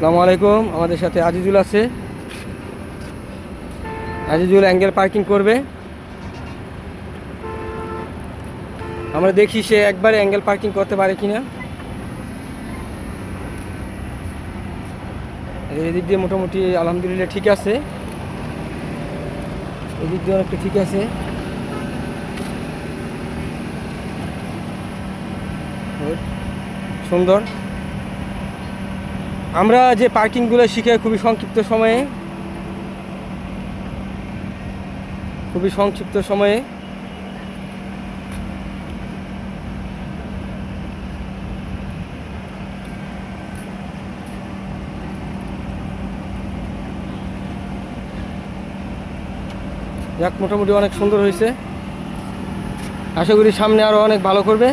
আসসালামু আলাইকুম, আমাদের সাথে আজিজুল আছে। আজিজুল অ্যাঙ্গেল পার্কিং করবে। আমরা দেখি সে একবারে অ্যাঙ্গেল পার্কিং করতে পারে কিনা। এদিক দিয়ে মোটামুটি আলহামদুলিল্লাহ ঠিক আছে। এদিক দিয়ে অনেকটা ঠিক আছে। সুন্দর। আমরা যে পার্কিংগুলো শিখে খুবই সংক্ষিপ্ত সময়ে, খুবই সংক্ষিপ্ত সময়ে যাক, মোটামুটি অনেক সুন্দর হয়েছে। আশা করি সামনে আরও অনেক ভালো করবে।